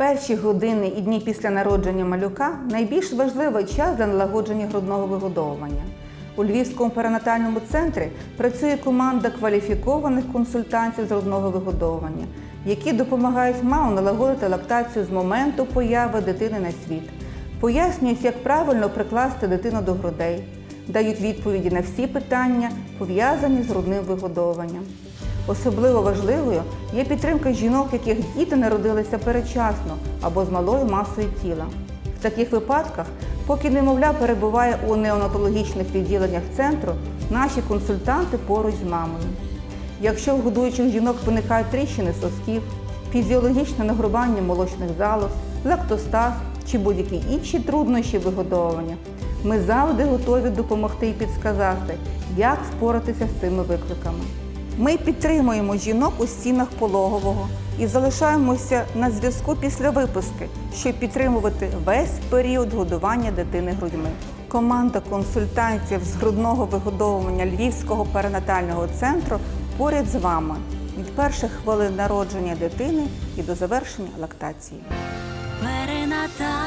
Перші години і дні після народження малюка найбільш важливий час для налагодження грудного вигодовування. У Львівському перинатальному центрі працює команда кваліфікованих консультантів з грудного вигодовування, які допомагають мамам налагодити лактацію з моменту появи дитини на світ, пояснюють, як правильно прикласти дитину до грудей, дають відповіді на всі питання, пов'язані з грудним вигодовуванням. Особливо важливою є підтримка жінок, яких діти народилися передчасно або з малою масою тіла. В таких випадках, поки немовля перебуває у неонатологічних відділеннях центру, наші консультанти поруч з мамою. Якщо в годуючих жінок виникають тріщини сосків, фізіологічне нагрубання молочних залоз, лактостаз чи будь-які інші труднощі вигодовування, ми завжди готові допомогти і підсказати, як впоратися з цими викликами. Ми підтримуємо жінок у стінах пологового і залишаємося на зв'язку після виписки, щоб підтримувати весь період годування дитини грудьми. Команда консультантів з грудного вигодовування Львівського перинатального центру поряд з вами від перших хвилин народження дитини і до завершення лактації. Перинатальний